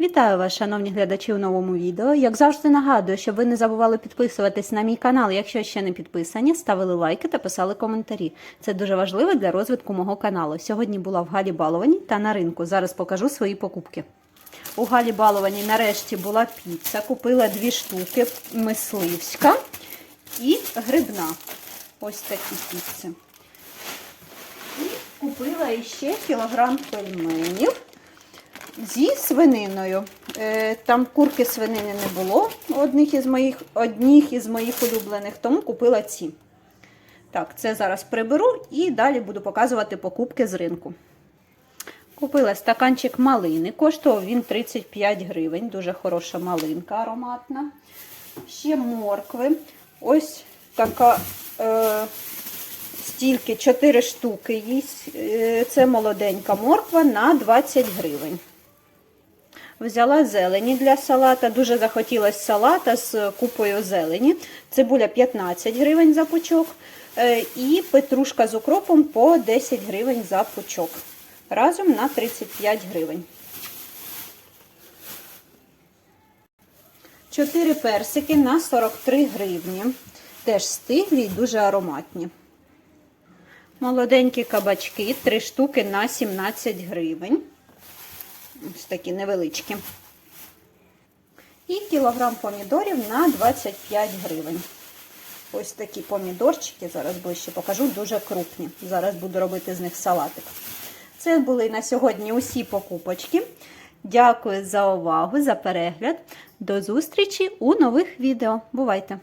Вітаю вас, шановні глядачі, у новому відео. Як завжди нагадую, щоб ви не забували підписуватись на мій канал, якщо ще не підписані, ставили лайки та писали коментарі. Це дуже важливо для розвитку мого каналу. Сьогодні була в Галі Баловані та на ринку. Зараз покажу свої покупки. У Галі Баловані нарешті була піца. Купила дві штуки мисливська і грибна. Ось такі піци. І купила іще кілограм пельменів зі свининою. Е, Там курки свинини не було одних із моїх, одних із моїх улюблених, тому купила ці. Так, це зараз приберу і далі буду показувати покупки з ринку. Купила стаканчик малини, коштував він 35 гривень, дуже хороша малинка ароматна. Ще моркви. Ось така е, стільки 4 штуки. Е, Це молоденька морква на 20 гривень. Взяла зелені для салата. Дуже захотілося салата з купою зелені. Цибуля 15 гривень за пучок. Е, І петрушка з укропом по 10 гривень за пучок. Разом на 35 гривень. 4 персики на 43 гривні. Теж стиглі і дуже ароматні. Молоденькі кабачки 3 штуки на 17 гривень. Ось такі невеличкі. І кілограм помідорів на 25 гривень. Ось такі помідорчики, зараз ближче покажу, дуже крупні. Зараз буду робити з них салатик. Це були на сьогодні усі покупочки. Дякую за увагу, за перегляд. До зустрічі у нових відео. Бувайте!